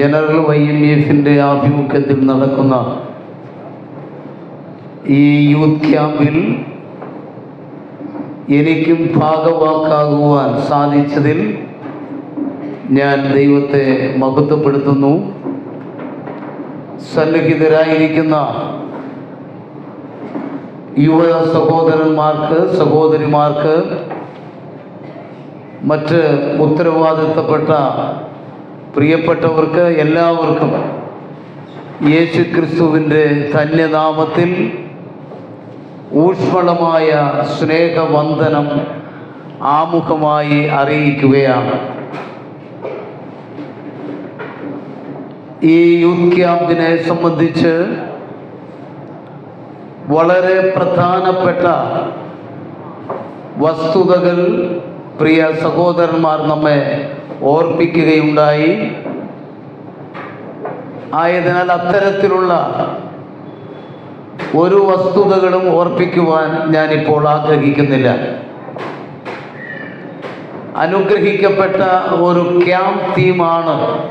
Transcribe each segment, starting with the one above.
General Y M എഫിന്റെ ആഭിമുഖ്യത്തിൽ നടക്കുന്ന ഈ യൂത്ത് ക്യാമ്പിൽ എനിക്കും ഭാഗവാക്കാകുവാൻ സാധിച്ചതിൽ ഞാൻ ദൈവത്തെ മഹത്വപ്പെടുത്തുന്നു. സന്നിഹിതരായിരിക്കുന്ന യുവ സഹോദരന്മാർക്ക് സഹോദരിമാർക്ക് മറ്റ് ഉത്തരവാദിത്തപ്പെട്ട പ്രിയപ്പെട്ടവർക്ക് എല്ലാവർക്കും യേശു ക്രിസ്തുവിന്റെ ധന്യനാമത്തിൽ ഊഷ്മളമായ സ്നേഹവന്ദനം ആമുഖമായി അറിയിക്കുകയാണ്. ഈ യൂത്ത് ക്യാമ്പിനെ സംബന്ധിച്ച് വളരെ പ്രധാനപ്പെട്ട വസ്തുതകൾ പ്രിയ സഹോദരന്മാർ നമ്മെ ഓർപ്പിക്കുകയുണ്ടായി. ആയതിനാൽ അത്തരത്തിലുള്ള ഒരു വസ്തുതകളും ഓർപ്പിക്കുവാൻ ഞാനിപ്പോൾ ആഗ്രഹിക്കുന്നില്ല. അനുഗ്രഹിക്കപ്പെട്ട ഒരു ക്യാമ്പ് തീമാണ്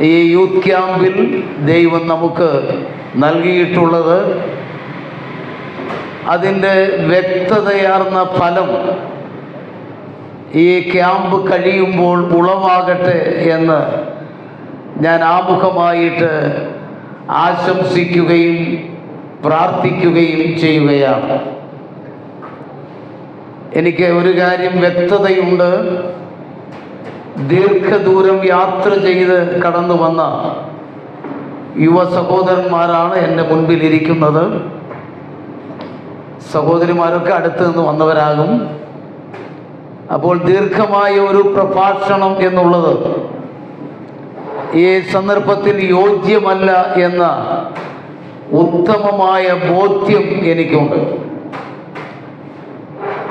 ഈ യൂത്ത് ക്യാമ്പിൽ ദൈവം നമുക്ക് നൽകിയിട്ടുള്ളത്. അതിന്റെ വ്യക്തതയാർന്ന ഫലം ഈ ക്യാമ്പ് കഴിയുമ്പോൾ ഉളവാകട്ടെ എന്ന് ഞാൻ ആമുഖമായിട്ട് ആശംസിക്കുകയും പ്രാർത്ഥിക്കുകയും ചെയ്യുകയാണ്. എനിക്ക് ഒരു കാര്യം വ്യക്തതയുണ്ട്. ദീർഘദൂരം യാത്ര ചെയ്ത് കടന്നു വന്ന യുവ സഹോദരന്മാരാണ് എന്റെ മുൻപിലിരിക്കുന്നത് സഹോദരിമാരൊക്കെ അടുത്ത് നിന്ന് വന്നവരാകും. അപ്പോൾ ദീർഘമായ ഒരു പ്രഭാഷണം എന്നുള്ളത് ഈ സന്ദർഭത്തിൽ യോജ്യമല്ല എന്ന ഉത്തമമായ ബോധ്യം എനിക്കുണ്ട്.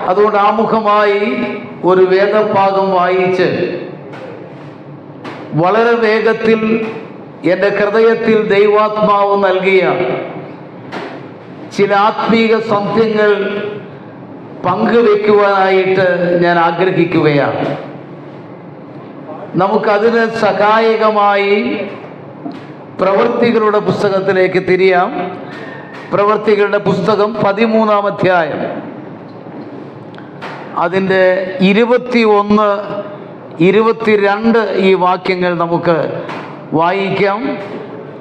അതുകൊണ്ട് ആമുഖമായി ഒരു വേദഭാഗം വായിച്ച് വളരെ വേഗത്തിൽ എന്റെ ഹൃദയത്തിൽ ദൈവാത്മാവ് നൽകിയ ചില ആത്മീക സത്യങ്ങൾ പങ്കുവെക്കുവാനായിട്ട് ഞാൻ ആഗ്രഹിക്കുകയാണ്. നമുക്കതിന് സഹായകമായി പ്രവൃത്തികളുടെ പുസ്തകത്തിലേക്ക് തിരിയാം. പ്രവൃത്തികളുടെ പുസ്തകം പതിമൂന്നാം അധ്യായം. അതിന്റെ ഇരുപത്തി ഒന്ന് ഇരുപത്തിരണ്ട് ഈ വാക്യങ്ങൾ നമുക്ക് വായിക്കാം.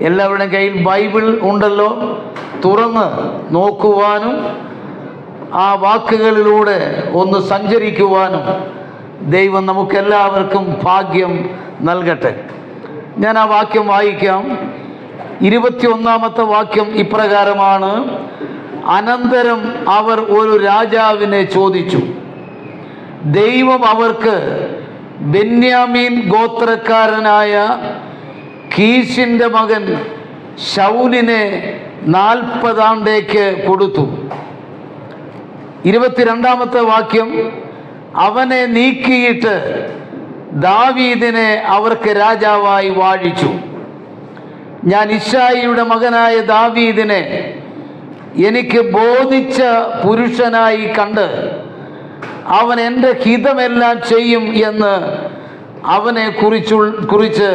എല്ലാവരുടെയും കയ്യിൽ ബൈബിൾ ഉണ്ടല്ലോ. തുറന്ന് നോക്കുവാനും ആ വാക്കുകളിലൂടെ ഒന്ന് സഞ്ചരിക്കുവാനും ദൈവം നമുക്കെല്ലാവർക്കും ഭാഗ്യം നൽകട്ടെ. ഞാൻ ആ വാക്യം വായിക്കാം. ഇരുപത്തിയൊന്നാമത്തെ വാക്യം ഇപ്രകാരമാണ് അനന്തരം അവർ ഒരു രാജാവിനെ ചോദിച്ചു. ദൈവം അവർക്ക് ബെന്യാമീൻ ഗോത്രക്കാരനായ കീശിന്റെ മകൻ ശൗലിനെ നാൽപ്പതാണ്ടേക്ക് കൊടുത്തു. ഇരുപത്തിരണ്ടാമത്തെ വാക്യം അവനെ നീക്കിയിട്ട് ദാവീദിനെ അവർക്ക് രാജാവായി വാഴിച്ചു. ഞാൻ ഇഷായിയുടെ മകനായ ദാവീദിനെ എനിക്ക് ബോധിച്ച പുരുഷനായി കണ്ട് അവൻ എന്റെ ഹിതമെല്ലാം ചെയ്യും എന്ന് അവനെ കുറിച്ചു കുറിച്ച്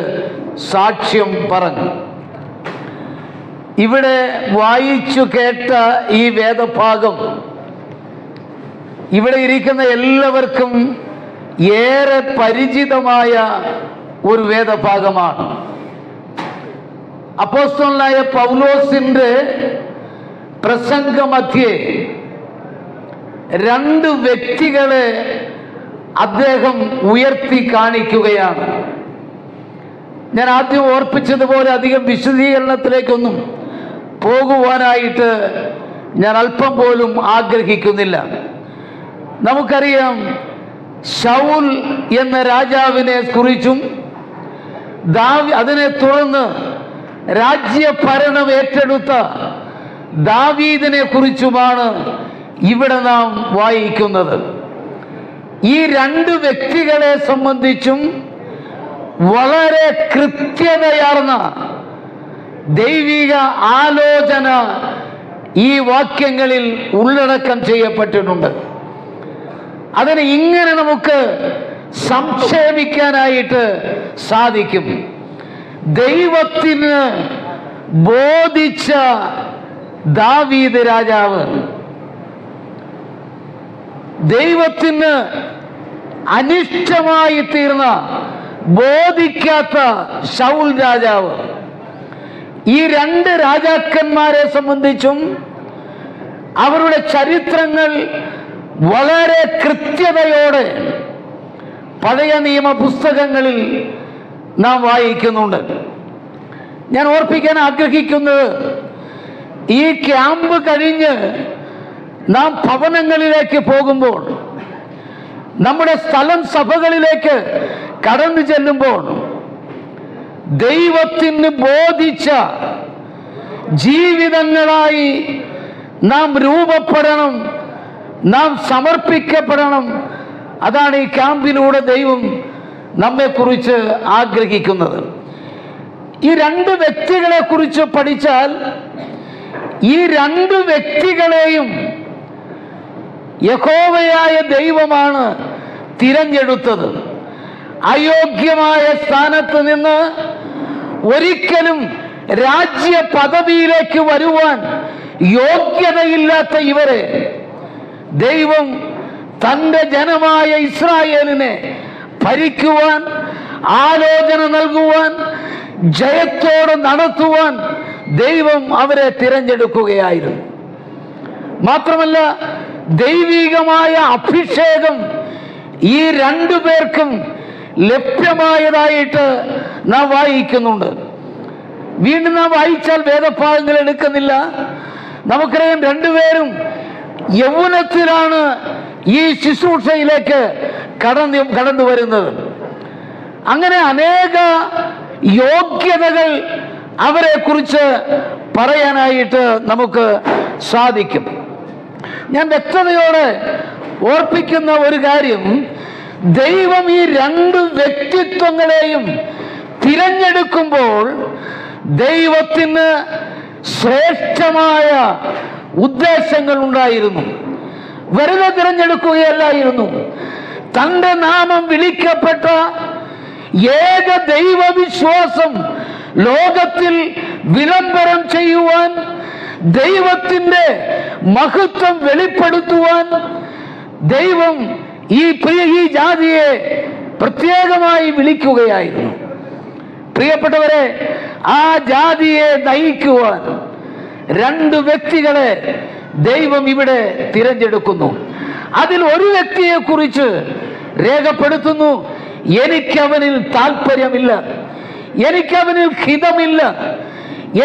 സാക്ഷ്യം പറഞ്ഞു. ഇവിടെ വായിച്ചു കേട്ട ഈ വേദഭാഗം ഇവിടെ ഇരിക്കുന്ന എല്ലാവർക്കും ഏറെ പരിചിതമായ ഒരു വേദഭാഗമാണ്. അപ്പോസ്തലനായ പൗലോസിന്റെ പ്രസംഗമധ്യേ രണ്ട് വ്യക്തികളെ അദ്ദേഹം ഉയർത്തി കാണിക്കുകയാണ്. ഞാൻ ആദ്യം ഓർപ്പിച്ചതുപോലെ അധികം വിശദീകരണത്തിലേക്കൊന്നും പോകുവാനായിട്ട് ഞാൻ അല്പം പോലും ആഗ്രഹിക്കുന്നില്ല. നമുക്കറിയാം ഷൗൽ എന്ന രാജാവിനെ കുറിച്ചും ദാവി അതിനെ തുടർന്ന് രാജ്യഭരണം ഏറ്റെടുത്ത ദാവീദിനെ കുറിച്ചുമാണ് ഇവിടെ നാം വായിക്കുന്നത്. ഈ രണ്ട് വ്യക്തികളെ സംബന്ധിച്ചും വളരെ കൃത്യതയാർന്ന ദൈവിക ആലോചന ഈ വാക്യങ്ങളിൽ ഉള്ളടക്കം ചെയ്യപ്പെട്ടിട്ടുണ്ട്. അതിന് ഇങ്ങനെ നമുക്ക് സംക്ഷേപിക്കാനായിട്ട് സാധിക്കും. ദൈവത്തിന് ബോധിച്ച ദാവീദ് രാജാവ് ദൈവത്തിന് അനിഷ്ടമായി തീർന്ന ബോധിക്കാത്ത ശൗൽ രാജാവ്. ഈ രണ്ട് രാജാക്കന്മാരെ സംബന്ധിച്ചും അവരുടെ ചരിത്രങ്ങൾ വളരെ കൃത്യതയോടെ പഴയ നിയമ പുസ്തകങ്ങളിൽ നാം വായിക്കുന്നുണ്ട്. ഞാൻ ഓർപ്പിക്കാൻ ആഗ്രഹിക്കുന്നത് ഈ ക്യാമ്പ് കഴിഞ്ഞ് നാം ഭവനങ്ങളിലേക്ക് പോകുമ്പോൾ നമ്മുടെ സ്ഥലം സഭകളിലേക്ക് കടന്നു ചെല്ലുമ്പോൾ ദൈവത്തിന് ബോധിച്ച ജീവിതങ്ങളായി നാം രൂപപ്പെടണം നാം സമർപ്പിക്കപ്പെടണം. അതാണ് ഈ ക്യാമ്പിലൂടെ ദൈവം നമ്മെക്കുറിച്ച് ആഗ്രഹിക്കുന്നത്. ഈ രണ്ട് വ്യക്തികളെ കുറിച്ച് പഠിച്ചാൽ ഈ രണ്ട് വ്യക്തികളെയും യഹോവയായ ദൈവമാണ് തിരഞ്ഞെടുത്തത്. അയോഗ്യമായ സ്ഥാനത്ത് നിന്ന് ഒരിക്കലും രാജ്യ പദവിയിലേക്ക് വരുവാൻ യോഗ്യതയില്ലാത്ത ഇവരെ ദൈവം തന്റെ ജനമായ ഇസ്രായേലിനെ ഭരിക്കുവാൻ ആലോചന നൽകുവാൻ ജയത്തോടെ നടത്തുവാൻ ദൈവം അവരെ തിരഞ്ഞെടുക്കുകയായിരുന്നു. മാത്രമല്ല ദൈവികമായ അഭിഷേകം ഈ രണ്ടു പേർക്കും ലഭ്യമായതായിട്ട് നാം വായിക്കുന്നുണ്ട്. വീണ്ടും നാം വായിച്ചാൽ വേദഭാഗങ്ങൾ എടുക്കുന്നില്ല. നമുക്കറിയാം രണ്ടുപേരും യൗവനത്തിലാണ് ഈ ശുശ്രൂഷയിലേക്ക് കടന്നു കടന്നു വരുന്നത്. അങ്ങനെ അനേക യോഗ്യതകൾ അവരെ കുറിച്ച് പറയാനായിട്ട് നമുക്ക് സാധിക്കും. ഞാൻ വ്യക്തതയോടെ ഓർപ്പിക്കുന്ന ഒരു കാര്യം ദൈവം ഈ രണ്ട് വ്യക്തിത്വങ്ങളെയും തിരഞ്ഞെടുക്കുമ്പോൾ ദൈവത്തിന് ശ്രേഷ്ഠമായ ഉദ്ദേശങ്ങൾ ഉണ്ടായിരുന്നു വെറുതെ തിരഞ്ഞെടുക്കുകയല്ലായിരുന്നു. തന്റെ നാമം വിളിക്കപ്പെട്ട ഏക ദൈവവിശ്വാസം ലോകത്തിൽ വിളംബരം ചെയ്യുവാൻ ദൈവത്തിന്റെ മഹത്വം വെളിപ്പെടുത്തുവാൻ ദൈവം ഈ പ്രിയ ഈ ജാതിയെ പ്രത്യേകമായി വിളിക്കുകയായിരുന്നു. പ്രിയപ്പെട്ടവരെ ആ ജാതിയെ നയിക്കുവാൻ രണ്ട് വ്യക്തികളെ ദൈവം ഇവിടെ തിരഞ്ഞെടുക്കുന്നു. അതിൽ ഒരു വ്യക്തിയെ കുറിച്ച് രേഖപ്പെടുത്തുന്നു. എനിക്കവനിൽ താല്പര്യമില്ല എനിക്കവനിൽ ഹിതമില്ല.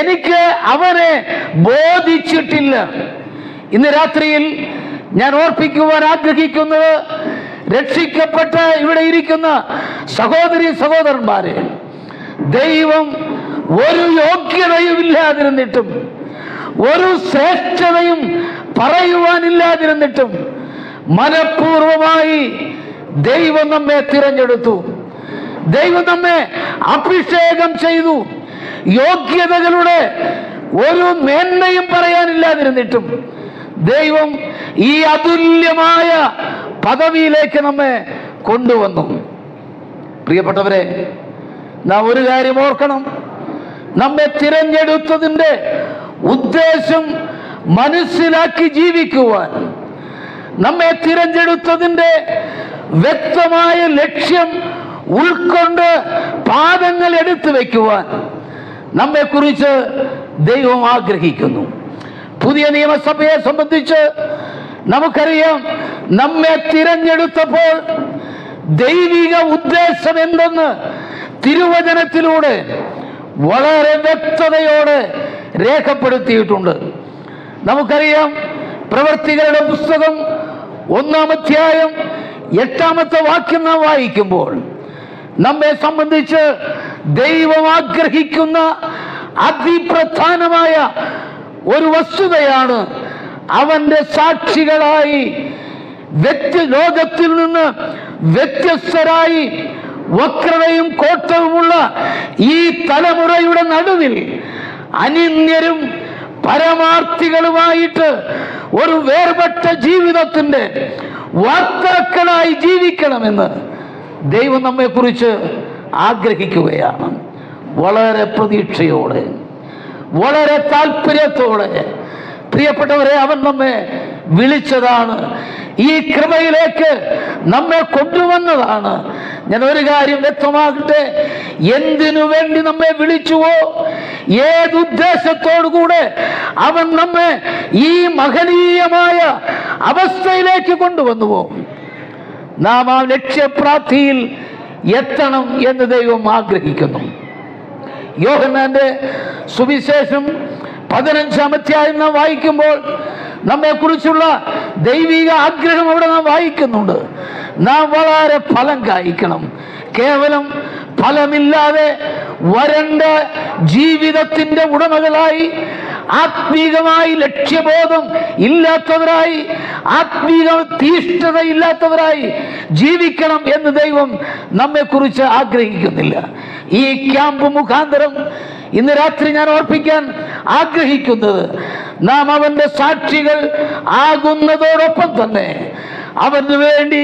എനിക്ക് അവനെ ബോധിച്ചിട്ടില്ല. ഇന്ന് രാത്രിയിൽ ഞാൻ ഓർപ്പിക്കുവാൻ ആഗ്രഹിക്കുന്നത് രക്ഷിക്കപ്പെട്ട ഇവിടെ ഇരിക്കുന്ന സഹോദരി സഹോദരന്മാരെ ദൈവം ഒരു യോഗ്യതയും ഇല്ലാതിരുന്നിട്ടും ഒരു ശ്രേഷ്ഠതയും പറയുവാനില്ലാതിരുന്നിട്ടും മനഃപൂർവമായി ദൈവം നമ്മെ തിരഞ്ഞെടുത്തു. ദൈവം നമ്മെ അഭിഷേകം ചെയ്തു. യോഗ്യതകളുടെ ഒരു മേന്മയും പറയാനില്ലാതിരുന്നിട്ടും ദൈവം ഈ അതുല്യമായ പദവിയിലേക്ക് നമ്മെ കൊണ്ടുവന്നു. പ്രിയപ്പെട്ടവരെ നാം ഒരു കാര്യം ഓർക്കണം. നമ്മെ തിരഞ്ഞെടുത്തതിന്റെ ഉദ്ദേശം മനസ്സിലാക്കി ജീവിക്കുവാൻ. നമ്മെ തിരഞ്ഞെടുത്തതിന്റെ വ്യക്തമായ ലക്ഷ്യം ഉൾക്കൊണ്ട് പാദങ്ങൾ എടുത്തു വയ്ക്കുവാൻ നമ്മെക്കുറിച്ച് ദൈവം ആഗ്രഹിക്കുന്നു. പുതിയ നിയമസഭയെ സംബന്ധിച്ച് നമുക്കറിയാം നമ്മെ തിരഞ്ഞെടുത്തപ്പോൾ ദൈവിക ഉദ്ദേശം എന്തെന്ന് തിരുവചനത്തിലൂടെ വളരെ വ്യക്തതയോടെ രേഖപ്പെടുത്തിയിട്ടുണ്ട്. നമുക്കറിയാം പ്രവർത്തികളുടെ പുസ്തകം ഒന്നാം അധ്യായം എട്ടാമത്തെ വാക്യം നാം വായിക്കുമ്പോൾ നമ്മെ സംബന്ധിച്ച് ദൈവം ആഗ്രഹിക്കുന്ന അതിപ്രധാനമായ ഒരു വസ്തുതയാണ് അവന്റെ സാക്ഷികളായി വ്യക്തി ലോകത്തിൽ നിന്ന് വ്യത്യസ്തരായി വക്രതയും കോട്ടവുമുള്ള ഈ തലമുറയുടെ നടുവിൽ അനിന്യരും പരമാർത്ഥികളുമായിട്ട് ഒരു വേർപെട്ട ജീവിതത്തിന്റെ വാർത്താക്കളായി ജീവിക്കണമെന്ന് ദൈവം നമ്മെക്കുറിച്ച് ആഗ്രഹിക്കുകയാണ്. വളരെ പ്രതീക്ഷയോടെ വളരെ താല്പര്യത്തോടെ പ്രിയപ്പെട്ടവരെ അവൻ നമ്മെ വിളിച്ചതാണ്. ഈ കൃപയിലേക്ക് നമ്മെ കൊണ്ടുവന്നതാണ്. ഞാൻ ഒരു കാര്യം വ്യക്തമാകട്ടെ എന്തിനു വേണ്ടി നമ്മെ വിളിച്ചുവോ? ഏതുദ്ദേശത്തോടു കൂടെ അവൻ നമ്മെ ഈ മഹനീയമായ അവസ്ഥയിലേക്ക് കൊണ്ടുവന്നു പോകും നാം ആ ലക്ഷ്യപ്രാപ്തിയിൽ എത്തണം എന്ന് ദൈവം ആഗ്രഹിക്കുന്നു. യോഹന്നാന്റെ സുവിശേഷം പതിനഞ്ചാം അധ്യായം നാം വായിക്കുമ്പോൾ നമ്മെ കുറിച്ചുള്ള ദൈവിക ആഗ്രഹം അവിടെ നാം വായിക്കുന്നുണ്ട്. നാം വളരെ ഫലം കായ്ക്കണം. കേവലം ഫലമില്ലാതെ വരണ്ട ജീവിതത്തിന്റെ ഉടമകളായി ആത്മീകമായി ലക്ഷ്യബോധം ഇല്ലാത്തവരായി ആത്മീക തീഷ്ണത ഇല്ലാത്തവരായി ജീവിക്കണം എന്ന് ദൈവം നമ്മെക്കുറിച്ച് ആഗ്രഹിക്കുന്നില്ല. ഈ ക്യാമ്പ് മുഖാന്തരം ഇന്ന് രാത്രി ഞാൻ ഓർപ്പിക്കാൻ ആഗ്രഹിക്കുന്നത് നാം അവന്റെ സാക്ഷികൾ ആകുന്നതോടൊപ്പം തന്നെ അവന് വേണ്ടി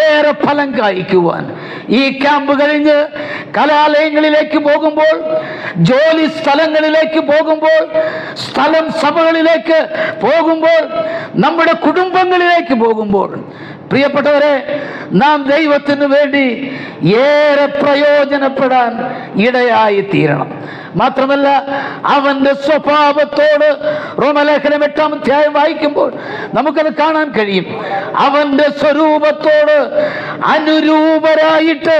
ഏറെ ഫലം കായ്ക്കുവാൻ. ഈ ക്യാമ്പ് കഴിഞ്ഞ് കലാലയങ്ങളിലേക്ക് പോകുമ്പോൾ ജോലി സ്ഥലങ്ങളിലേക്ക് പോകുമ്പോൾ സ്ഥലം സഭകളിലേക്ക് പോകുമ്പോൾ നമ്മുടെ കുടുംബങ്ങളിലേക്ക് പോകുമ്പോൾ പ്രിയപ്പെട്ടവരെ നാം ദൈവത്തിന് വേണ്ടി ഏറെ പ്രയോജനപ്പെടാൻ ഇടയായി തീരണം മാത്രമല്ല അവന്റെ സ്വഭാവത്തോട് റോമലേഖനം എട്ടാം അധ്യായം വായിക്കുമ്പോൾ നമുക്കത് കാണാൻ കഴിയും. അവന്റെ സ്വരൂപത്തോട് അനുരൂപരായിട്ട്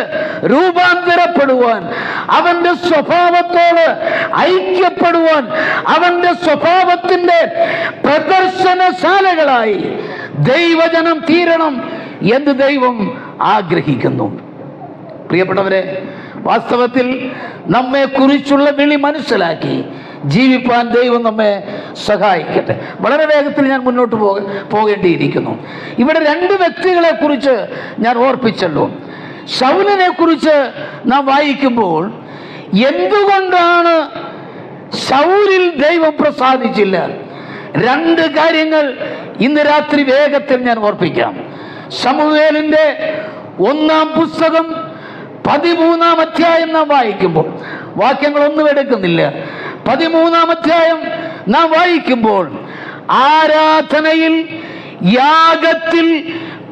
രൂപാന്തരപ്പെടുവാൻ അവന്റെ സ്വഭാവത്തോട് ഐക്യപ്പെടുവാൻ അവന്റെ സ്വഭാവത്തിന്റെ പ്രദർശനശാലകളായി ദൈവജനം തീരണം എന്ന് ദൈവം ആഗ്രഹിക്കുന്നു. പ്രിയപ്പെട്ടവരെ വാസ്തവത്തിൽ നമ്മെ കുറിച്ചുള്ള വിളി മനസ്സിലാക്കി ജീവിപ്പാൻ ദൈവം നമ്മെ സഹായിക്കട്ടെ. വളരെ വേഗത്തിൽ ഞാൻ മുന്നോട്ട് പോക പോകേണ്ടിയിരിക്കുന്നു. ഇവിടെ രണ്ട് വ്യക്തികളെ കുറിച്ച് ഞാൻ ഓർപ്പിച്ചല്ലോ. ശൗലിനെ കുറിച്ച് നാം വായിക്കുമ്പോൾ എന്തുകൊണ്ടാണ് ശൗലിൽ ദൈവം പ്രസാദിച്ചില്ല? രണ്ട് കാര്യങ്ങൾ ഇന്ന് രാത്രി വേഗത്തിൽ ഞാൻ ഓർപ്പിക്കാം. സമൂവേലിന്റെ ഒന്നാം പുസ്തകം പതിമൂന്നാം അധ്യായം നാം വായിക്കുമ്പോൾ വാക്യങ്ങളൊന്നും എടുക്കുന്നില്ല. പതിമൂന്നാം അധ്യായം നാം വായിക്കുമ്പോൾ ആരാധനയിൽ യാഗത്തിൽ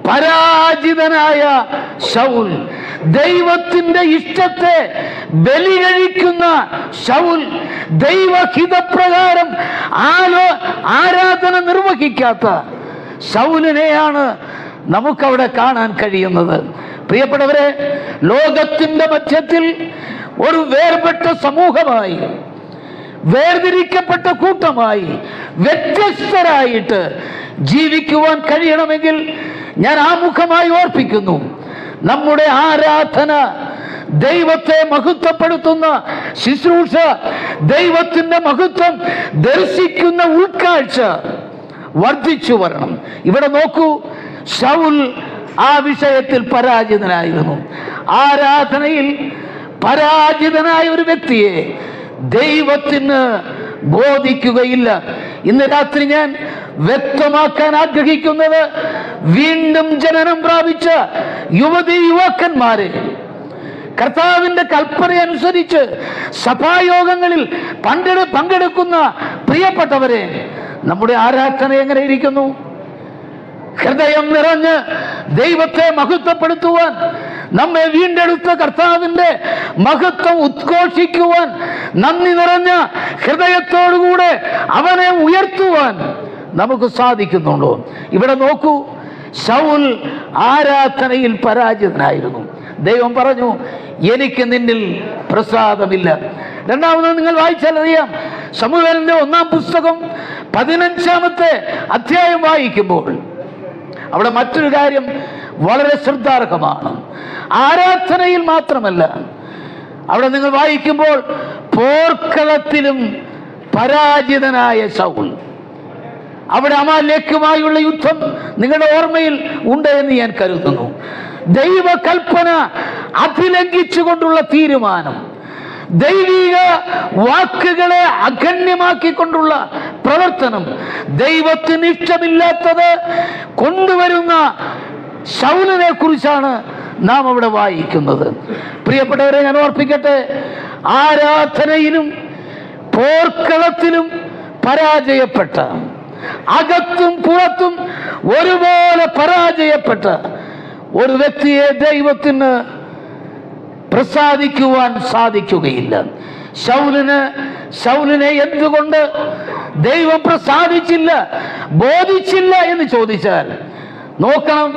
പരാജിതനായ ശൗൽ ദൈവത്തിന്റെ ഇഷ്ടത്തെ ബലി കഴിക്കുന്ന ശൗൽ ദൈവഹിതപ്രകാരം ആലോ ആരാധന നിർവഹിക്കാത്ത ശൗലിനെയാണ് നമുക്കവിടെ കാണാൻ കഴിയുന്നത്. പ്രിയപ്പെട്ടവരെ ലോകത്തിന്റെ മധ്യത്തിൽ ഒരു വേർപെട്ട സമൂഹമായി വേർതിരിക്കപ്പെട്ട കൂട്ടമായി വ്യത്യസ്തരായിട്ട് ജീവിക്കുവാൻ കഴിയണമെങ്കിൽ ഞാൻ ആമുഖമായി ഓർപ്പിക്കുന്നു. നമ്മുടെ ആരാധന ദൈവത്തെ മഹത്വപ്പെടുത്തുന്ന ശുശ്രൂഷ ദൈവത്തിന്റെ മഹത്വം ദർശിക്കുന്ന ഉൾക്കാഴ്ച വർദ്ധിച്ചു വരണം. ഇവിടെ നോക്കൂ ശൗൽ ആ വിഷയത്തിൽ പരാജിതനായിരുന്നു. ആരാധനയിൽ പരാജിതനായ ഒരു വ്യക്തിയെ ദൈവത്തിന് ബോധിക്കുകയില്ല. ഇന്ന് രാത്രി ഞാൻ വ്യക്തമാക്കാൻ ആഗ്രഹിക്കുന്നത് വീണ്ടും ജനനം പ്രാപിച്ച യുവതി യുവാക്കന്മാരെ. കർത്താവിന്റെ കൽപ്പന അനുസരിച്ച് സഭായോഗങ്ങളിൽ പങ്കെടു പങ്കെടുക്കുന്ന പ്രിയപ്പെട്ടവരെ നമ്മുടെ ആരാധന എങ്ങനെ ഇരിക്കുന്നു? ഹൃദയം നിറഞ്ഞ് ദൈവത്തെ മഹത്വപ്പെടുത്തുവാൻ നമ്മെ വീണ്ടെടുത്ത കർത്താവിന്റെ മഹത്വം ഉദ്ഘോഷിക്കുവാൻ നന്ദി നിറഞ്ഞ ഹൃദയത്തോടുകൂടെ അവനെ ഉയർത്തുവാൻ നമുക്ക് സാധിക്കുന്നുണ്ടോ? ഇവിടെ നോക്കൂ ശൗൽ ആരാധനയിൽ പരാജിതനായിരുന്നു. ദൈവം പറഞ്ഞു എനിക്ക് നിന്നിൽ പ്രസാദമില്ല. രണ്ടാമത് നിങ്ങൾ വായിച്ചാൽ അറിയാം ഒന്നാം പുസ്തകം പതിനഞ്ചാമത്തെ അധ്യായം വായിക്കുമ്പോൾ അവിടെ മറ്റൊരു കാര്യം വളരെ ശ്രദ്ധാർഹമാണ്. ആരാധനയിൽ മാത്രമല്ല അവിടെ നിങ്ങൾ വായിക്കുമ്പോൾ പോർക്കളത്തിലും പരാജിതനായ ശൗൽ അവിടെ അമാലേക്കുമായുള്ള യുദ്ധം നിങ്ങളുടെ ഓർമ്മയിൽ ഉണ്ട് എന്ന് ഞാൻ കരുതുന്നു. ദൈവകൽപ്പന അഭിലംഘിച്ചുകൊണ്ടുള്ള തീരുമാനം. ദൈവിക വാക്കുകളെ അഗണ്യമാക്കിക്കൊണ്ടുള്ള പ്രവർത്തനം. ദൈവത്തിന് ഇഷ്ടമില്ലാത്തത് കൊണ്ടുവരുന്ന ശൗലിനെ കുറിച്ചാണ് നാം അവിടെ വായിക്കുന്നത്. പ്രിയപ്പെട്ടവരെ ഞാൻ ഓർപ്പിക്കട്ടെ ആരാധനയിലും പോർക്കളത്തിലും പരാജയപ്പെട്ട അകത്തും പുറത്തും ഒരുപോലെ പരാജയപ്പെട്ട ഒരു വ്യക്തിയെ ദൈവത്തിന് പ്രസാദിക്കുവാൻ സാധിക്കുകയില്ല. ശൗലിന് ശൗലിനെ എന്തുകൊണ്ട് ദൈവം പ്രസാദിച്ചില്ല ബോധിച്ചില്ല എന്ന് ചോദിച്ചാൽ നോക്കണം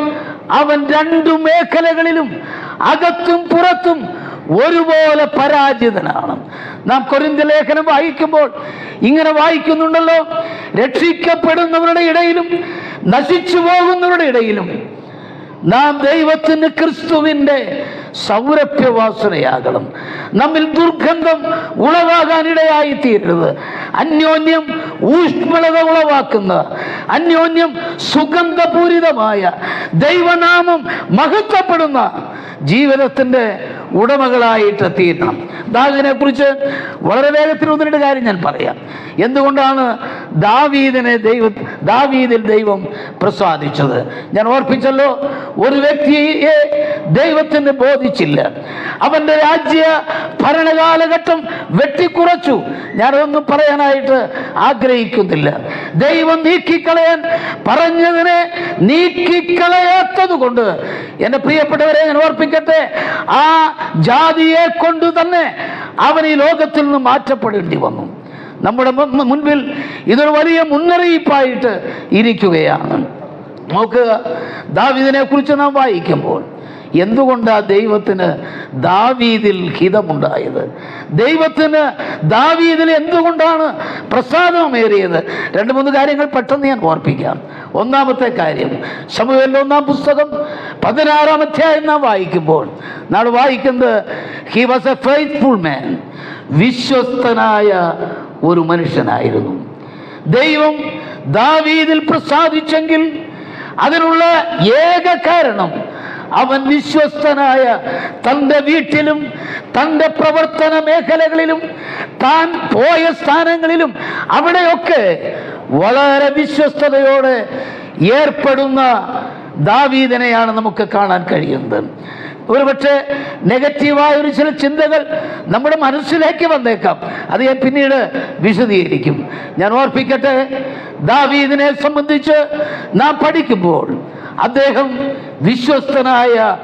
അവൻ രണ്ടു മേഖലകളിലും അകത്തും പുറത്തും ഒരുപോലെ പരാജിതനാണ്. നാം കൊരിന്ത ലേഖനം വായിക്കുമ്പോൾ ഇങ്ങനെ വായിക്കുന്നുണ്ടല്ലോ രക്ഷിക്കപ്പെടുന്നവരുടെ ഇടയിലും നശിച്ചു പോകുന്നവരുടെ ഇടയിലും നാം ദൈവത്തിന് ക്രിസ്തുവിന്റെ സൗരഭ്യവാസനയാകണം. നമ്മിൽ ദുർഗന്ധം ഉളവാകാനിടയായി തീരരുത് അന്യോന്യം ഊഷ്മളത ഉളവാക്കുന്ന അന്യോന്യം സുഗന്ധപൂരിതമായ ദൈവനാമം മഹത്വപ്പെടുന്ന ജീവിതത്തിന്റെ ഉടമകളായിട്ട് തീരണം ദാവിദിനെ കുറിച്ച് വളരെ വേഗത്തിൽ ഒന്ന് രണ്ട് കാര്യം ഞാൻ പറയാം. എന്തുകൊണ്ടാണ് ദാവീദിനെ ദൈവ ദാവീദിൽ ദൈവം പ്രസാദിച്ചത്? ഞാൻ ഓർപ്പിച്ചല്ലോ ഒരു വ്യക്തിയെ ദൈവത്തിന് ബോധിച്ചില്ല. അവന്റെ രാജ്യ ഭരണകാലഘട്ടം വെട്ടിക്കുറച്ചു. ഞാനതൊന്നും പറയാനായിട്ട് ആഗ്രഹിക്കുന്നില്ല. ദൈവം നീക്കിക്കളയാൻ പറഞ്ഞതിനെ നീക്കിക്കളയാത്തത് കൊണ്ട് എന്റെ പ്രിയപ്പെട്ടവരെ ഞാൻ ഓർപ്പിക്കട്ടെ ആ ജാതിയെ കൊണ്ട് തന്നെ അവൻ ഈ ലോകത്തിൽ നിന്ന് മാറ്റപ്പെടേണ്ടി വന്നു. നമ്മുടെ മുൻപിൽ ഇതൊരു വലിയ മുന്നറിയിപ്പായിട്ട് ഇരിക്കുകയാണ്. നോക്കുക ദാവീദിനെ കുറിച്ച് നാം വായിക്കുമ്പോൾ എന്തുകൊണ്ടാ ദൈവത്തിന് ദാവീദിൽ ഹിതമുണ്ടായത്? ദൈവത്തിന് ദാവീദിൽ എന്തുകൊണ്ടാണ് പ്രസാദമേറിയത്? രണ്ട് മൂന്ന് കാര്യങ്ങൾ പെട്ടെന്ന് ഞാൻ ഓർപ്പിക്കാം. ഒന്നാമത്തെ കാര്യം സമൂഹത്തിന്റെ ഒന്നാം പുസ്തകം പതിനാറാം അധ്യായം നാം വായിക്കുമ്പോൾ നാം വായിക്കുന്നത് he was a faithful man വിശ്വസ്തനായ ഒരു മനുഷ്യനായിരുന്നു. ദൈവം ദാവീദിൽ പ്രസാദിച്ചെങ്കിൽ അതിനുള്ള ഏക കാരണം അവൻ വിശ്വസ്തനായ തന്റെ വീട്ടിലും തന്റെ പ്രവർത്തന മേഖലകളിലും താൻ പോയ സ്ഥാനങ്ങളിലും അവിടെയൊക്കെ വളരെ വിശ്വസ്തതയോടെ ഏർപ്പെടുന്ന ദാവീദനെയാണ് നമുക്ക് കാണാൻ കഴിയുന്നത്. ഒരുപക്ഷെ നെഗറ്റീവായ ഒരു ചില ചിന്തകൾ നമ്മുടെ മനസ്സിലേക്ക് വന്നേക്കാം. അത് ഞാൻ പിന്നീട് വിശദീകരിക്കും. ഞാൻ ഓർപ്പിക്കട്ടെ ദാവീദിനെ സംബന്ധിച്ച് നാം പഠിക്കുമ്പോൾ അദ്ദേഹം വിശ്വസ്തനായ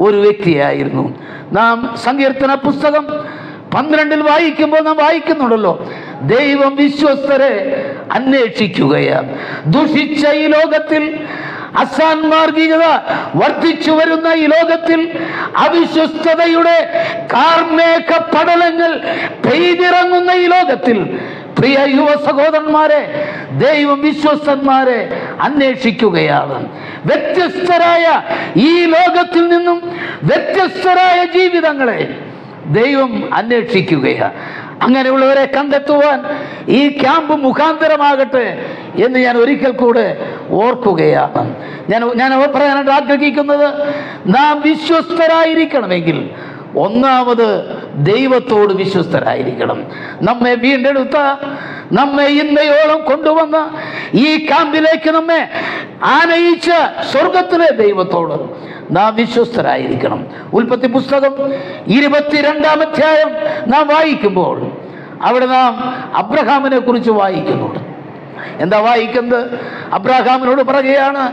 ഒരു വ്യക്തിയായിരുന്നു. നാം സങ്കീർത്തന പുസ്തകം പന്ത്രണ്ടിൽ വായിക്കുമ്പോൾ നാം വായിക്കുന്നുണ്ടല്ലോ ദൈവം വിശ്വസ്തരെ അന്വേഷിക്കുകയാണ്. ദുഷിച്ച ഈ ലോകത്തിൽ അസാൻമാർഗികത വർദ്ധിച്ചു വരുന്ന ഈ ലോകത്തിൽ അവിശ്വസ്തതയുടെ കാർമേഘ പടലങ്ങൾ പെയ്തിറങ്ങുന്ന ഈ ലോകത്തിൽ പ്രിയ യുവ സഹോദരന്മാരെ ദൈവം വിശ്വസ്തന്മാരെ അന്വേഷിക്കുകയാണ്. വ്യത്യസ്തരായ ഈ ലോകത്തിൽ നിന്നും വ്യത്യസ്തരായ ജീവിതങ്ങളെ ദൈവം അന്വേഷിക്കുകയാണ്. അങ്ങനെയുള്ളവരെ കണ്ടെത്തുവാൻ ഈ ക്യാമ്പ് മുഖാന്തരമാകട്ടെ എന്ന് ഞാൻ ഒരിക്കൽ കൂടെ ഓർക്കുകയാണ്. ഞാൻ ഞാൻ പറയാനായിട്ട് ആഗ്രഹിക്കുന്നത് നാം വിശ്വസ്തരായിരിക്കണമെങ്കിൽ ഒന്നാമത് ദൈവത്തോട് വിശ്വസ്തരായിരിക്കണം. നമ്മെ വീണ്ടെടുത്ത നമ്മെ ഇന്നയോളം കൊണ്ടുവന്ന ഈ ക്യാമ്പിലേക്ക് നമ്മെ ആനയിച്ച സ്വർഗത്തിലെ ദൈവത്തോട് നാം വിശ്വസ്തരായിരിക്കണം. ഉൽപ്പത്തി പുസ്തകം ഇരുപത്തിരണ്ടാം അധ്യായം നാം വായിക്കുമ്പോൾ അവിടെ നാം അബ്രഹാമിനെ കുറിച്ച് വായിക്കുന്നുണ്ട്. എന്താ വായിക്കുന്നത്? അബ്രഹാമിനോട് പറയുകയാണ്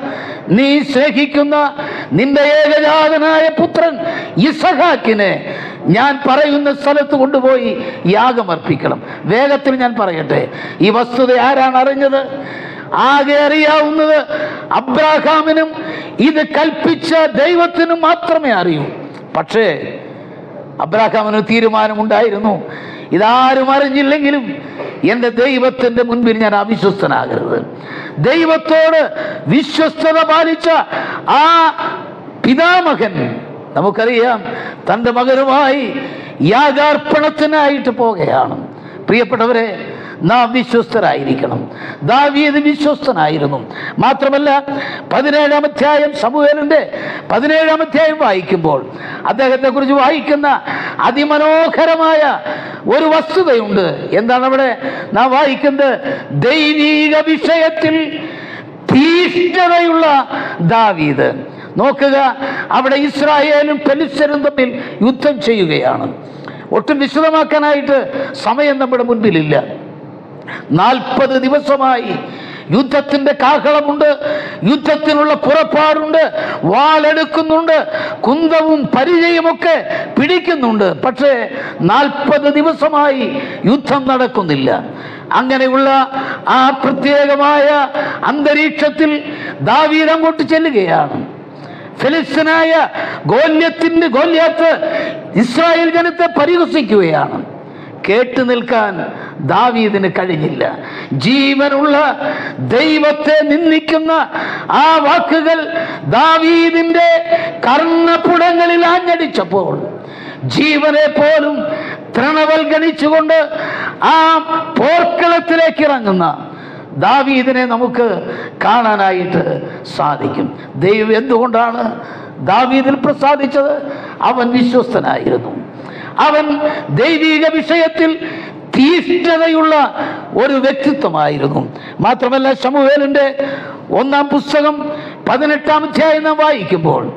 നീ സ്നേഹിക്കുന്ന നിന്റെ ഏകജാതനായ പുത്രൻ ഇസഹാക്കിനെ ഞാൻ പറയുന്ന സ്ഥലത്ത് കൊണ്ടുപോയി യാഗമർപ്പിക്കണം. വേഗത്തിൽ ഞാൻ പറയട്ടെ ഈ വസ്തുത ആരാണ് അറിഞ്ഞത്? ആകെ അറിയാവുന്നത് അബ്രാഹാമിനും ഇത് കൽപ്പിച്ച ദൈവത്തിനും മാത്രമേ അറിയൂ. പക്ഷേ അബ്രാഹാമിന് തീരുമാനമുണ്ടായിരുന്നു. ഇതാരും അറിഞ്ഞില്ലെങ്കിലും എന്റെ ദൈവത്തിന്റെ മുൻപിൽ ഞാൻ അവിശ്വസ്തനാകരുത്. ദൈവത്തോട് വിശ്വസ്തത പാലിച്ച ആ പിതാമകൻ നമുക്കറിയാം തന്റെ മകനുമായി യാഗാർപ്പണത്തിനായിട്ട് പോകുകയാണ് പ്രിയപ്പെട്ടവരെ നാം വിശ്വസ്തരായിരിക്കണം. ദാവീത് വിശ്വസ്തനായിരുന്നു. മാത്രമല്ല പതിനേഴാം അധ്യായം സമൂഹലിന്റെ പതിനേഴാം അധ്യായം വായിക്കുമ്പോൾ അദ്ദേഹത്തെക്കുറിച്ച് വായിക്കുന്ന അതിമനോഹരമായ ഒരു വസ്തുതയുണ്ട്. എന്താണ് അവിടെ നാം വായിക്കുന്നത്? ദൈവീക വിഷയത്തിൽ തീഷ്ണതയുള്ള ദാവീത് നോക്കുക അവിടെ ഇസ്രായേലും പെലിസ്തരും തമ്മിൽ യുദ്ധം ചെയ്യുകയാണ്. ഒട്ടും വിശദമാക്കാനായിട്ട് സമയം നമ്മുടെ മുൻപിലില്ല. നാൽപ്പത് ദിവസമായി യുദ്ധത്തിന്റെ കാഹളമുണ്ട് യുദ്ധത്തിനുള്ള പുറപ്പാടുണ്ട് വാളെടുക്കുന്നുണ്ട് കുന്തവും പരിചയമൊക്കെ പിടിക്കുന്നുണ്ട്. പക്ഷേ നാൽപ്പത് ദിവസമായി യുദ്ധം നടക്കുന്നില്ല. അങ്ങനെയുള്ള ആ പ്രത്യേകമായ അന്തരീക്ഷത്തിൽ ദാവീദ് അങ്ങോട്ട് ചെല്ലുകയാണ്. ഫിലിസ്തനായ ഗോല്യത്തിന്റെ ഗോല്യത്ത് ഇസ്രായേൽ ജനത്തെ പരിഹസിക്കുകയാണ്. കേട്ടു നിൽക്കാൻ ദാവീദിന് കഴിഞ്ഞില്ല. ജീവനുള്ള ദൈവത്തെ നിന്ദിക്കുന്ന ആ വാക്കുകൾ ദാവീദിന്റെ കർണപുടങ്ങളിൽ ആഞ്ഞടിച്ചപ്പോൾ ജീവനെ പോലും തൃണവൽഗണിച്ചുകൊണ്ട് ആ പോർക്കളത്തിലേക്ക് ഇറങ്ങുന്ന ദാവീദിനെ നമുക്ക് കാണാനായിട്ട് സാധിക്കും. ദൈവം എന്തുകൊണ്ടാണ് ദാവീദിൽ പ്രസാദിച്ചത്? അവൻ വിശ്വസ്തനായിരുന്നു. അവൻ ദൈവിക വിഷയത്തിൽ തീഷ്ണതയുള്ള ഒരു വ്യക്തിത്വമായിരുന്നു. മാത്രമല്ല ശമുവേലിന്റെ ഒന്നാം പുസ്തകം പതിനെട്ടാം അധ്യായം നാം വായിക്കുമ്പോൾ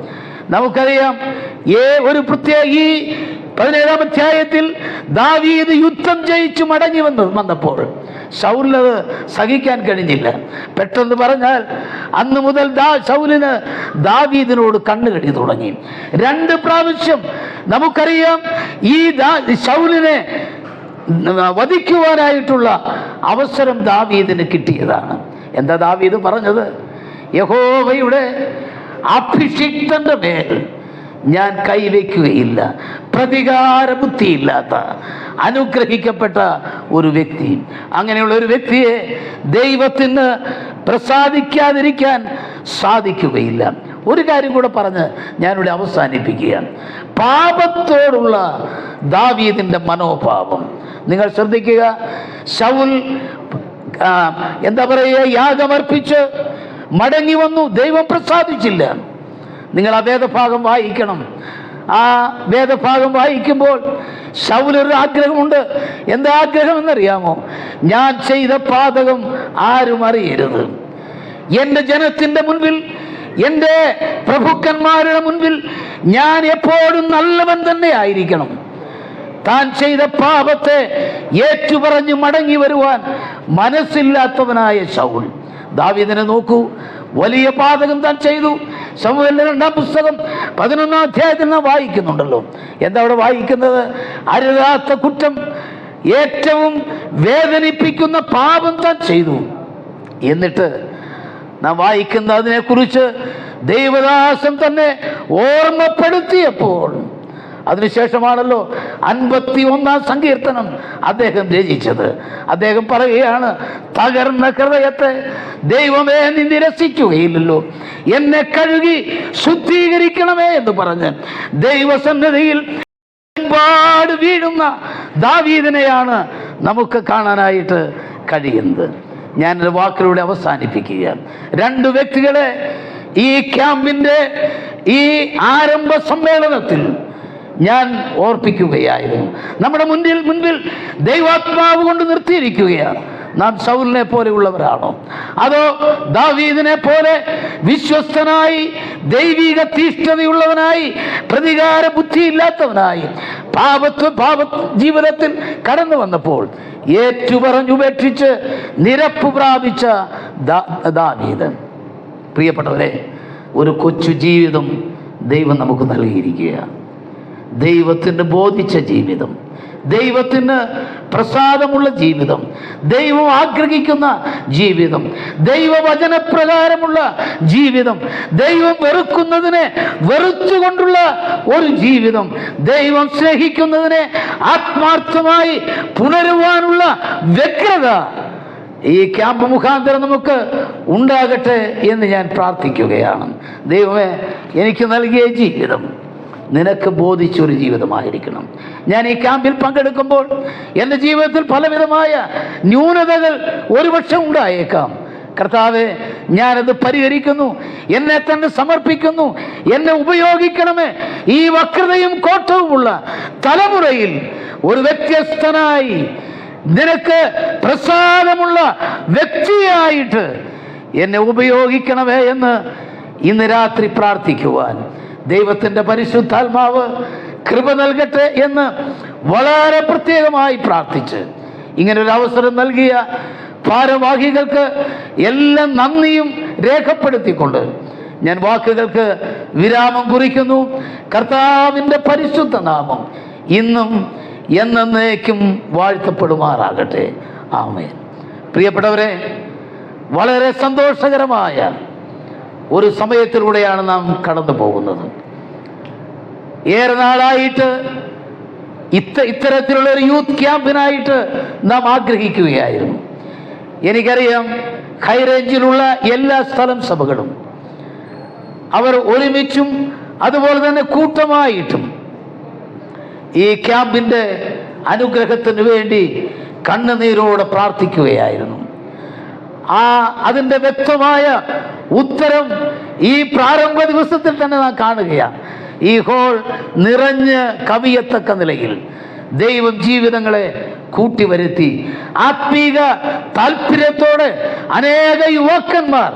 നമുക്കറിയാം ഏ ഒരു പ്രത്യേക ഈ പതിനേഴാം അധ്യായത്തിൽ ദാവീദ് യുദ്ധം ജയിച്ചു മടങ്ങി വന്നത് വന്നപ്പോൾ ശൗലിനത് സഹിക്കാൻ കഴിഞ്ഞില്ല. പെട്ടെന്ന് പറഞ്ഞാൽ അന്ന് മുതൽ ദാ ശൗലിന് ദാവീദിനോട് കണ്ണുകടി തുടങ്ങി. രണ്ട് പ്രാവശ്യം നമുക്കറിയാം ഈ ദാ ശൗലിനെ വധിക്കുവാനായിട്ടുള്ള അവസരം ദാവീദിന് കിട്ടിയതാണ്. എന്താ ദാവീദ് പറഞ്ഞത്? യഹോവയുടെ അഭിഷിക്തന്റെ മേൽ ഞാൻ കൈവയ്ക്കുകയില്ല. പ്രതികാര ബുദ്ധിയില്ലാത്ത അനുഗ്രഹിക്കപ്പെട്ട ഒരു വ്യക്തി. അങ്ങനെയുള്ള ഒരു വ്യക്തിയെ ദൈവത്തിന് പ്രസാദിക്കാതിരിക്കാൻ സാധിക്കുകയില്ല. ഒരു കാര്യം കൂടെ പറഞ്ഞ് ഞാനിവിടെ അവസാനിപ്പിക്കുകയാണ്. പാപത്തോടുള്ള ദാവീദിന്റെ മനോഭാവം. നിങ്ങൾ ശ്രദ്ധിക്കുക ശൗൽ എന്താ പറയുക യാഗമർപ്പിച്ച് മടങ്ങി വന്നു. ദൈവം പ്രസാദിച്ചില്ല. നിങ്ങൾ ആ വേദഭാഗം വായിക്കണം. ആ വേദഭാഗം വായിക്കുമ്പോൾ ശൗലൊരു ആഗ്രഹമുണ്ട്. എന്താ ആഗ്രഹം എന്നറിയാമോ ഞാൻ ചെയ്ത പാതകം ആരും അറിയരുത്. എന്റെ ജനത്തിന്റെ മുൻപിൽ എന്റെ പ്രഭുക്കന്മാരുടെ മുൻപിൽ ഞാൻ എപ്പോഴും നല്ലവൻ തന്നെ ആയിരിക്കണം. താൻ ചെയ്ത പാപത്തെ ഏറ്റുപറഞ്ഞ് മടങ്ങി വരുവാൻ മനസ്സില്ലാത്തവനായ ശൗൽ. ദാവിദിനെ നോക്കൂ. വലിയ പാതകം താൻ ചെയ്തു. സമൂഹത്തിലെ രണ്ടാം പുസ്തകം പതിനൊന്നാം അധ്യായത്തിൽ നാം വായിക്കുന്നുണ്ടല്ലോ. എന്താ അവിടെ വായിക്കുന്നത്? അരുതാത്ത കുറ്റം ഏറ്റവും വേദനിപ്പിക്കുന്ന പാപം താൻ ചെയ്തു. എന്നിട്ട് നാം വായിക്കുന്ന അതിനെക്കുറിച്ച് ദൈവദാസം തന്നെ ഓർമ്മപ്പെടുത്തിയപ്പോൾ അതിനുശേഷമാണല്ലോ അൻപത്തി ഒന്നാം സങ്കീർത്തനം അദ്ദേഹം രചിച്ചത്. അദ്ദേഹം പറയുകയാണ് തകർന്ന ഹൃദയത്തെ ദൈവമേ നീ നിരസിക്കുകയില്ലല്ലോ എന്നെ കഴുകി ശുദ്ധീകരിക്കണമേ എന്ന് പറഞ്ഞ് ദൈവസന്നിധിയിൽ ഒരുപാട് വീഴുന്ന ദാവീദിനെയാണ് നമുക്ക് കാണാനായിട്ട് കഴിയുന്നത്. ഞാനൊരു വാക്കിലൂടെ അവസാനിപ്പിക്കുകയാണ് രണ്ട് വ്യക്തികളെ ഈ ക്യാമ്പിന്റെ ഈ ആരംഭ സമ്മേളനത്തിൽ ഞാൻ ഓർപ്പിക്കുകയായിരുന്നു. നമ്മുടെ മുന്നിൽ മുൻപിൽ ദൈവാത്മാവ് കൊണ്ട് നിർത്തിയിരിക്കുകയാണ്. നാം സൗലിനെ പോലെയുള്ളവരാണോ? അതോ ദാവീദിനെ പോലെ വിശ്വസ്തനായി ദൈവിക തീഷ്ണതയുള്ളവനായി പ്രതികാര ബുദ്ധിയില്ലാത്തവനായി പാപത്വ പാപ ജീവിതത്തിൽ കടന്നു വന്നപ്പോൾ ഏറ്റുപറഞ്ഞുപേക്ഷിച്ച് നിരപ്പ് പ്രാപിച്ച ദാവീദൻ ദാവീദ്. പ്രിയപ്പെട്ടവരെ ഒരു കൊച്ചു ജീവിതം ദൈവം നമുക്ക് നൽകിയിരിക്കുകയാണ്. ദൈവത്തിന് ബോധിച്ച ജീവിതം ദൈവത്തിന് പ്രസാദമുള്ള ജീവിതം ദൈവം ആഗ്രഹിക്കുന്ന ജീവിതം ദൈവവചനപ്രകാരമുള്ള ജീവിതം ദൈവം വെറുക്കുന്നതിനെ വെറുത്തുകൊണ്ടുള്ള ഒരു ജീവിതം ദൈവം സ്നേഹിക്കുന്നതിനെ ആത്മാർത്ഥമായി പുണരുവാനുള്ള വ്യഗ്രത ഈ ക്യാമ്പ് മുഖാന്തരം നമുക്ക് ഉണ്ടാകട്ടെ എന്ന് ഞാൻ പ്രാർത്ഥിക്കുകയാണ്. ദൈവമേ എനിക്ക് നൽകിയ ജീവിതം നിനക്ക് ബോധിച്ചൊരു ജീവിതമായിരിക്കണം. ഞാൻ ഈ ക്യാമ്പിൽ പങ്കെടുക്കുമ്പോൾ എന്റെ ജീവിതത്തിൽ പലവിധമായ ന്യൂനതകൾ ഒരുപക്ഷെ ഉണ്ടായേക്കാം. കർത്താവ് ഞാനത് പരിഹരിക്കുന്നു. എന്നെ തന്നെ സമർപ്പിക്കുന്നു. എന്നെ ഉപയോഗിക്കണമേ. ഈ വക്രതയും കോട്ടവുമുള്ള തലമുറയിൽ ഒരു വ്യത്യസ്തനായി നിനക്ക് പ്രസാദമുള്ള വ്യക്തിയായിട്ട് എന്നെ ഉപയോഗിക്കണമേ എന്ന് ഇന്ന് രാത്രി പ്രാർത്ഥിക്കുവാൻ ദൈവത്തിന്റെ പരിശുദ്ധാത്മാവ് കൃപ നൽകട്ടെ എന്ന് വളരെ പ്രത്യേകമായി പ്രാർത്ഥിച്ച് ഇങ്ങനെ ഒരു അവസരം നൽകിയ ഭാരവാഹികൾക്ക് എല്ലാം നന്ദിയും രേഖപ്പെടുത്തിക്കൊണ്ട് ഞാൻ വാക്കുകൾക്ക് വിരാമം കുറിക്കുന്നു. കർത്താവിന്റെ പരിശുദ്ധ നാമം ഇന്നും എന്നേക്കും വാഴ്ത്തപ്പെടുമാറാകട്ടെ. ആമേൻ. പ്രിയപ്പെട്ടവരെ വളരെ സന്തോഷകരമായ ഒരു സമയത്തിലൂടെയാണ് നാം കടന്നു പോകുന്നത്. ഏറെ നാളായിട്ട് ഇത്ത ഇത്തരത്തിലുള്ള ഒരു യൂത്ത് ക്യാമ്പിനായിട്ട് നാം ആഗ്രഹിക്കുകയായിരുന്നു. എനിക്കറിയാം ഹൈറേഞ്ചിലുള്ള എല്ലാ സ്ഥലം സഭകളും അവർ ഒരുമിച്ചും അതുപോലെ തന്നെ കൂട്ടമായിട്ടും ഈ ക്യാമ്പിന്റെ അനുഗ്രഹത്തിന് വേണ്ടി കണ്ണുനീരോടെ പ്രാർത്ഥിക്കുകയായിരുന്നു. ആ അതിന്റെ വ്യക്തമായ ഉത്തരം ഈ പ്രാരംഭ ദിവസത്തിൽ തന്നെ നാം കാണുകയാണ്. ഈ ഹോൾ നിറഞ്ഞ് കവിയത്തക്ക നിലയിൽ. ദൈവം ജീവിതങ്ങളെ കൂട്ടി കൂട്ടിവരുത്തി. ആത്മീക താല്പര്യത്തോടെ അനേക യുവാക്കന്മാർ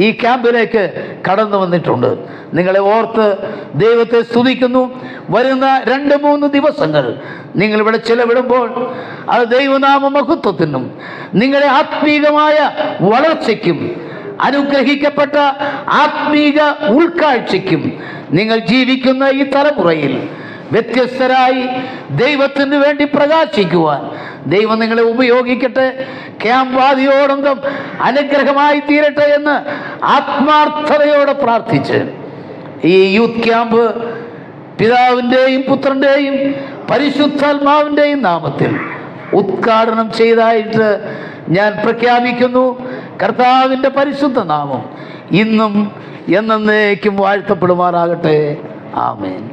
ഈ ക്യാമ്പിലേക്ക് കടന്നു വന്നിട്ടുണ്ട്. നിങ്ങളെ ഓർത്ത് ദൈവത്തെ സ്തുതിക്കുന്നു. വരുന്ന രണ്ട് മൂന്ന് ദിവസങ്ങൾ നിങ്ങളിവിടെ ചെലവിടുമ്പോൾ അത് ദൈവനാമ മഹത്വത്തിനും നിങ്ങളെ ആത്മീകമായ വളർച്ചയ്ക്കും അനുഗ്രഹിക്കപ്പെട്ട ആത്മീക ഉൾക്കാഴ്ചയ്ക്കും നിങ്ങൾ ജീവിക്കുന്ന ഈ തലമുറയിൽ വ്യത്യസ്തരായി ദൈവത്തിന് വേണ്ടി പ്രകാശിക്കുവാൻ. ദൈവം നിങ്ങളെ ഉപയോഗിക്കട്ടെ. ക്യാമ്പാദിയോടന്തം അനുഗ്രഹമായി തീരട്ടെ എന്ന് ആത്മാർത്ഥതയോടെ പ്രാർത്ഥിച്ച്. ഈ യൂത്ത് ക്യാമ്പ് പിതാവിന്റെയും പുത്രന്റെയും പരിശുദ്ധാത്മാവിന്റെയും നാമത്തിൽ ഉദ്ഘാടനം ചെയ്തായിട്ട് ഞാൻ പ്രഖ്യാപിക്കുന്നു. കർത്താവിന്റെ പരിശുദ്ധ നാമം ഇന്നും എന്നേക്കും വാഴ്ത്തപ്പെടുമാറാകട്ടെ. ആമേൻ.